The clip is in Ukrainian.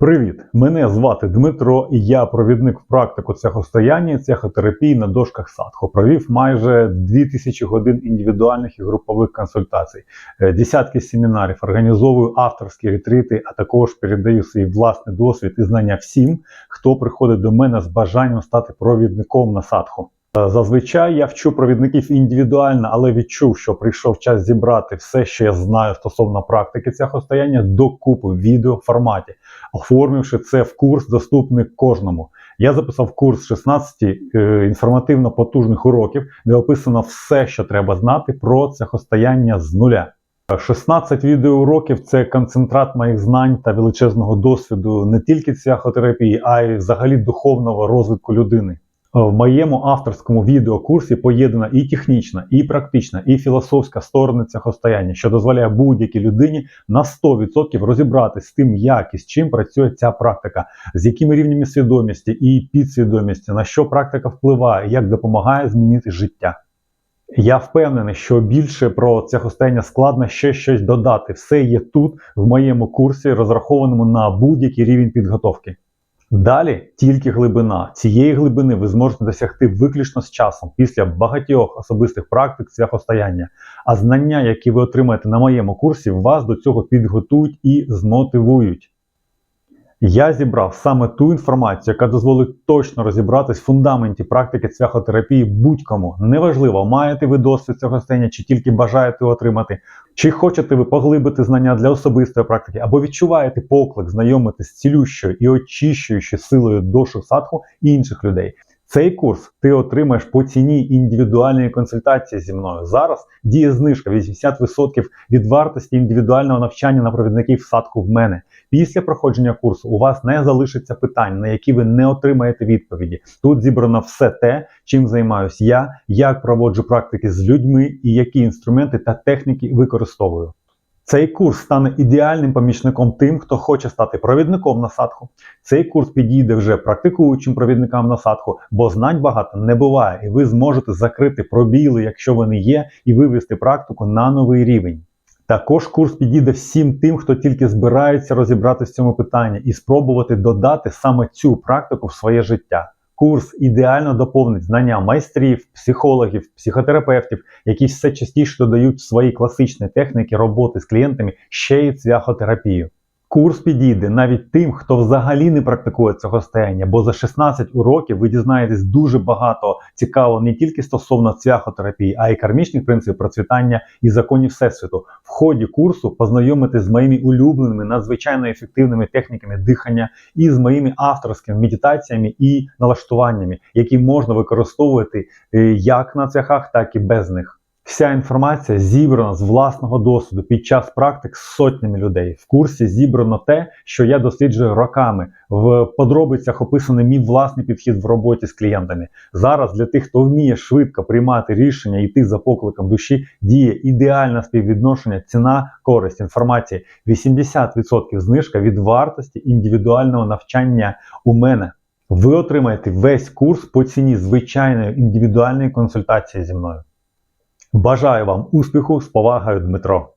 Привіт! Мене звати Дмитро, і я провідник в практику цехостояння і цехотерапії на дошках Садхо. Провів майже 2000 годин індивідуальних і групових консультацій, е, десятки семінарів, організовую авторські ретрити, а також передаю свій власний досвід і знання всім, хто приходить до мене з бажанням стати провідником на Садхо. Е, Зазвичай я вчу провідників індивідуально, але відчув, що прийшов час зібрати все, що я знаю стосовно практики цехостояння, докупи в відеоформаті, оформивши це в курс, доступний кожному. Я записав курс 16 е, інформативно потужних уроків, де описано все, що треба знати про цехостояння з нуля. 16 відеоуроків це концентрат моїх знань та величезного досвіду не тільки цехотерапії, а й взагалі духовного розвитку людини. В моєму авторському відеокурсі поєднана і технічна, і практична, і філософська сторони цехостояння, що дозволяє будь-якій людині на 100% розібратись з тим, як і з чим працює ця практика, з якими рівнями свідомості і підсвідомості, на що практика впливає, як допомагає змінити життя. Я впевнений, що більше про цехостояння складно ще щось додати. Все є тут, в моєму курсі, розрахованому на будь-який рівень підготовки. Далі тільки глибина. Цієї глибини ви зможете досягти виключно з часом після багатьох особистих практик свяхостояння. А знання, які ви отримаєте на моєму курсі, вас до цього підготують і змотивують. Я зібрав саме ту інформацію, яка дозволить точно розібратись в фундаменті практики цвяхотерапії будь-кому. Неважливо, маєте ви досвід цього стояння, чи тільки бажаєте отримати, чи хочете ви поглибити знання для особистої практики, або відчуваєте поклик знайомитись з цілющою і очищуючою силою дошу садху інших людей. Цей курс ти отримаєш по ціні індивідуальної консультації зі мною. Зараз діє знижка 80% від вартості індивідуального навчання на провідників садку в мене. Після проходження курсу у вас не залишиться питань, на які ви не отримаєте відповіді. Тут зібрано все те, чим займаюсь я, як проводжу практики з людьми і які інструменти та техніки використовую. Цей курс стане ідеальним помічником тим, хто хоче стати провідником на садху. Цей курс підійде вже практикуючим провідникам на садху, бо знань багато не буває, і ви зможете закрити пробіли, якщо вони є, і вивести практику на новий рівень. Також курс підійде всім тим, хто тільки збирається розібратися в цьому питанні і спробувати додати саме цю практику в своє життя. Курс ідеально доповнить знання майстрів, психологів, психотерапевтів, які все частіше додають свої класичні техніки роботи з клієнтами ще й цвяхотерапію. Курс підійде навіть тим, хто взагалі не практикує цього стояння, бо за 16 уроків ви дізнаєтесь дуже багато цікавого не тільки стосовно цвяхотерапії, а й кармічних принципів процвітання і законів всесвіту. В ході курсу познайомитись з моїми улюбленими надзвичайно ефективними техніками дихання і з моїми авторськими медитаціями і налаштуваннями, які можна використовувати е, як на цвяхах, так і без них. Вся інформація зібрана з власного досвіду під час практик з сотнями людей. В курсі зібрано те, що я досліджую роками. В подробицях описаний мій власний підхід в роботі з клієнтами. Зараз для тих, хто вміє швидко приймати рішення йти за покликом душі, діє ідеальне співвідношення ціна, користь інформації. 80% знижка від вартості індивідуального навчання у мене. Ви отримаєте весь курс по ціні звичайної індивідуальної консультації зі мною. Бажаю вам успіху з повагою, Дмитро.